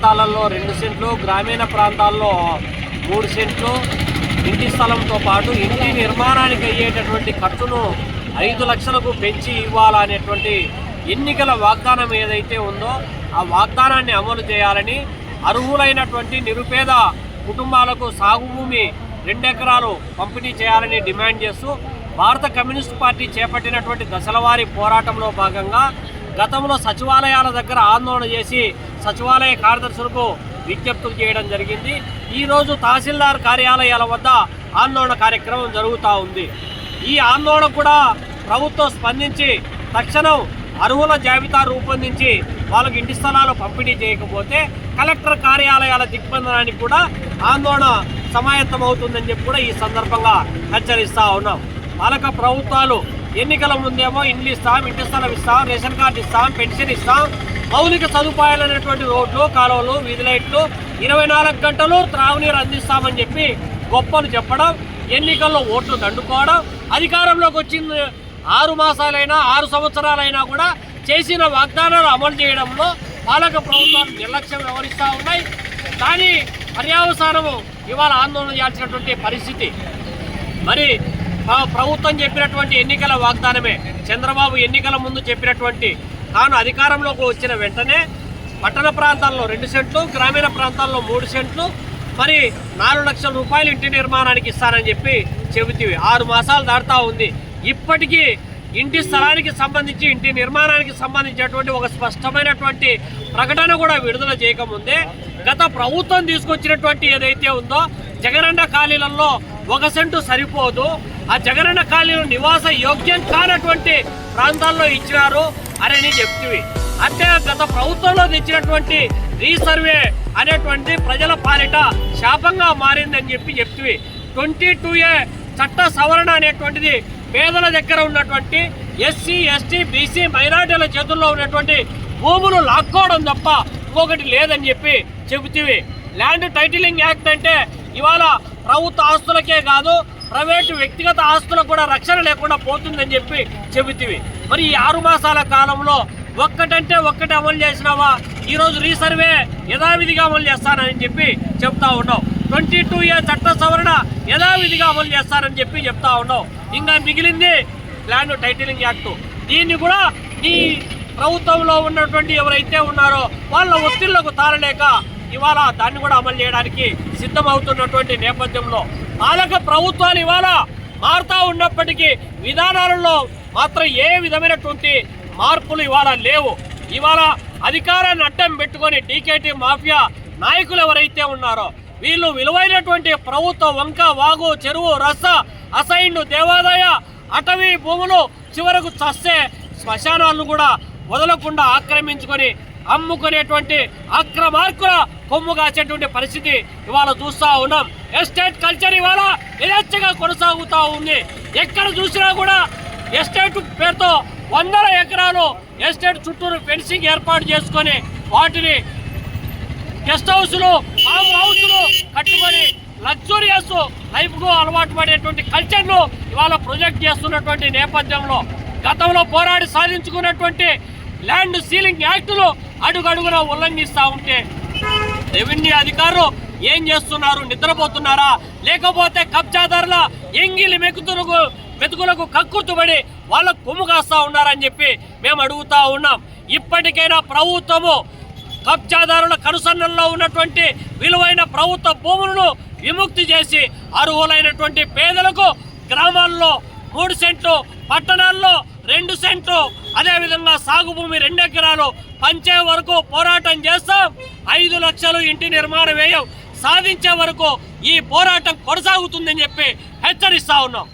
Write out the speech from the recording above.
ప్రాంతాలలో రెండు సెంట్లు గ్రామీణ ప్రాంతాల్లో మూడు సెంట్లు. ఇంటి స్థలంతో పాటు ఇంటి నిర్మాణానికి అయ్యేటటువంటి ఖర్చును ఐదు లక్షలకు పెంచి ఇవ్వాలనేటువంటి ఎన్నికల వాగ్దానం ఏదైతే ఉందో ఆ వాగ్దానాన్ని అమలు చేయాలని అర్హులైనటువంటి నిరుపేద కుటుంబాలకు సాగు భూమి రెండెకరాలు పంపిణీ చేయాలని డిమాండ్ చేస్తూ భారత కమ్యూనిస్ట్ పార్టీ చేపట్టినటువంటి దశలవారీ పోరాటంలో భాగంగా గతంలో సచివాలయాల దగ్గర ఆందోళన చేసి సచివాలయ కార్యదర్శులకు విజ్ఞప్తులు చేయడం జరిగింది. ఈరోజు తహసీల్దార్ కార్యాలయాల వద్ద ఆందోళన కార్యక్రమం జరుగుతూ ఉంది. ఈ ఆందోళన కూడా ప్రభుత్వం స్పందించి తక్షణం అర్హుల జాబితా రూపొందించి వాళ్ళకి ఇంటి స్థలాలు పంపిణీ చేయకపోతే కలెక్టర్ కార్యాలయాల దిగ్బంధనానికి కూడా ఆందోళన సమాయత్తం అవుతుందని చెప్పి కూడా ఈ సందర్భంగా హెచ్చరిస్తూ ఉన్నాం. పాలక ప్రభుత్వాలు ఎన్నికల ముందేమో ఇండ్లు ఇస్తాం ఇంటి స్థలం ఇస్తాం రేషన్ కార్డు ఇస్తాం పెన్షన్ ఇస్తాం మౌలిక సదుపాయాలు అనేటువంటి రోడ్లు కాలువలు వీధి లైట్లు ఇరవై నాలుగు గంటలు త్రాగునీరు అందిస్తామని చెప్పి గొప్పలు చెప్పడం ఎన్నికల్లో ఓట్లు దండుకోవడం అధికారంలోకి వచ్చింది ఆరు మాసాలైనా ఆరు సంవత్సరాలైనా కూడా చేసిన వాగ్దానాలు అమలు చేయడంలో పాలక ప్రభుత్వాలు నిర్లక్ష్యం వ్యవహరిస్తూ ఉన్నాయి. కానీ పర్యావసానము ఇవాళ ఆందోళన చేయాల్సినటువంటి పరిస్థితి. మరి ప్రభుత్వం చెప్పినటువంటి ఎన్నికల వాగ్దానమే. చంద్రబాబు ఎన్నికల ముందు చెప్పినటువంటి తాను అధికారంలోకి వచ్చిన వెంటనే పట్టణ ప్రాంతాల్లో రెండు సెంట్లు గ్రామీణ ప్రాంతాల్లో మూడు సెంట్లు మరి నాలుగు లక్షల రూపాయలు ఇంటి నిర్మాణానికి ఇస్తానని చెప్పి చెబుతీవి. ఆరు మాసాలు దాటుతా ఉంది. ఇప్పటికీ ఇంటి స్థలానికి సంబంధించి ఇంటి నిర్మాణానికి సంబంధించినటువంటి ఒక స్పష్టమైనటువంటి ప్రకటన కూడా విడుదల చేయకముందే గత ప్రభుత్వం తీసుకొచ్చినటువంటి ఏదైతే ఉందో జగనన్న ఖాళీలలో ఒక సెంటు సరిపోదు. ఆ జగనన్న ఖాళీలు నివాస యోగ్యం కానటువంటి ప్రాంతాల్లో ఇచ్చినారు అని చెప్తివి. అంటే గత ప్రభుత్వంలో తెచ్చినటువంటి రీసర్వే అనేటువంటి ప్రజల పాలిట శాపంగా మారిందని చెప్పి చెప్తివి. ట్వంటీ టూ ఏ చట్ట సవరణ అనేటువంటిది పేదల దగ్గర ఉన్నటువంటి ఎస్సీ ఎస్టీ బీసీ మైనార్టీల చేతుల్లో ఉన్నటువంటి భూములు లాక్కోవడం తప్ప ఇంకొకటి లేదని చెప్పి చెబుతీవి. ల్యాండ్ టైటిలింగ్ యాక్ట్ అంటే ఇవాళ ప్రభుత్వ ఆస్తులకే కాదు ప్రైవేటు వ్యక్తిగత ఆస్తులకు కూడా రక్షణ లేకుండా పోతుందని చెప్పి చెబుతీవి. మరి ఈ ఆరు మాసాల కాలంలో ఒక్కటంటే ఒక్కటి అమలు చేసినావా? ఈరోజు రీసర్వే యథావిధిగా అమలు చేస్తానని చెప్పి చెప్తా ఉన్నావు. ట్వంటీ టూ ఏ చట్ట సవరణ యథావిధిగా అమలు చేస్తానని చెప్పి చెప్తా ఉన్నావు. ఇంకా మిగిలింది ల్యాండ్ టైటిలింగ్ యాక్ట్. దీన్ని కూడా ఈ ప్రభుత్వంలో ఉన్నటువంటి ఎవరైతే ఉన్నారో వాళ్ళ ఒత్తిళ్ళకు తారలేక ఇవాళ దాన్ని కూడా అమలు చేయడానికి సిద్ధమవుతున్నటువంటి నేపథ్యంలో పాలక ప్రభుత్వాలు ఇవాళ మారుతా ఉన్నప్పటికీ విధానాలలో మాత్రం ఏ విధమైనటువంటి మార్పులు ఇవాళ లేవు. ఇవాళ అధికారాన్ని అడ్డం పెట్టుకొని డీకేటీ మాఫియా నాయకులు ఎవరైతే ఉన్నారో వీళ్ళు విలువైనటువంటి ప్రభుత్వ వంక వాగు చెరువు రస అసైన్లు దేవాదాయ అటవీ భూములు చివరకు చస్తే శ్మశానాలను కూడా వదలకుండా ఆక్రమించుకొని అమ్ముకునేటువంటి అక్రమార్కుల కొమ్ము కాసేటువంటి పరిస్థితి ఇవాళ చూస్తూ ఉన్నాం. ఎస్టేట్ కల్చర్ ఇవాళ యథేచ్ఛగా కొనసాగుతూ ఉంది. ఎక్కడ చూసినా కూడా ఎస్టేట్ పేరుతో వందల ఎకరాలు ఎస్టేట్ చుట్టూరు ఫెన్సింగ్ ఏర్పాటు చేసుకొని వాటిని గెస్ట్ హౌస్లు ఫామ్ హౌస్లు కట్టుకొని లగ్జూరియస్ లైఫ్కు అలవాటు పడేటువంటి కల్చర్ను ఇవాళ ప్రొజెక్ట్ చేస్తున్నటువంటి నేపథ్యంలో గతంలో పోరాడి సాధించుకున్నటువంటి ల్యాండ్ సీలింగ్ యాక్టులు అడుగడుగున ఉల్లంఘిస్తూ ఉంటే రెవెన్యూ అధికారులు ఏం చేస్తున్నారు? నిద్రపోతున్నారా? లేకపోతే కబ్జాదారుల ఎంగిలి మెకుతులకు మెతుకులకు కక్కుర్తుబడి వాళ్ళ కొమ్ము కాస్తా ఉన్నారని చెప్పి మేము అడుగుతా ఉన్నాం. ఇప్పటికైనా ప్రభుత్వము కబ్జాదారుల కనుసన్నల్లో ఉన్నటువంటి విలువైన ప్రభుత్వ భూములను విముక్తి చేసి అర్హులైనటువంటి పేదలకు గ్రామాల్లో మూడు సెంట్లు పట్టణాల్లో రెండు సెంట్లు. అదేవిధంగా సాగు భూమి రెండు ఎకరాలు. పంచే వరకు పోరాటం చేస్తాం. ఐదు లక్షలు ఇంటి నిర్మాణ వ్యయం సాధించే వరకు ఈ పోరాటం కొనసాగుతుందని చెప్పి హెచ్చరిస్తా ఉన్నాం.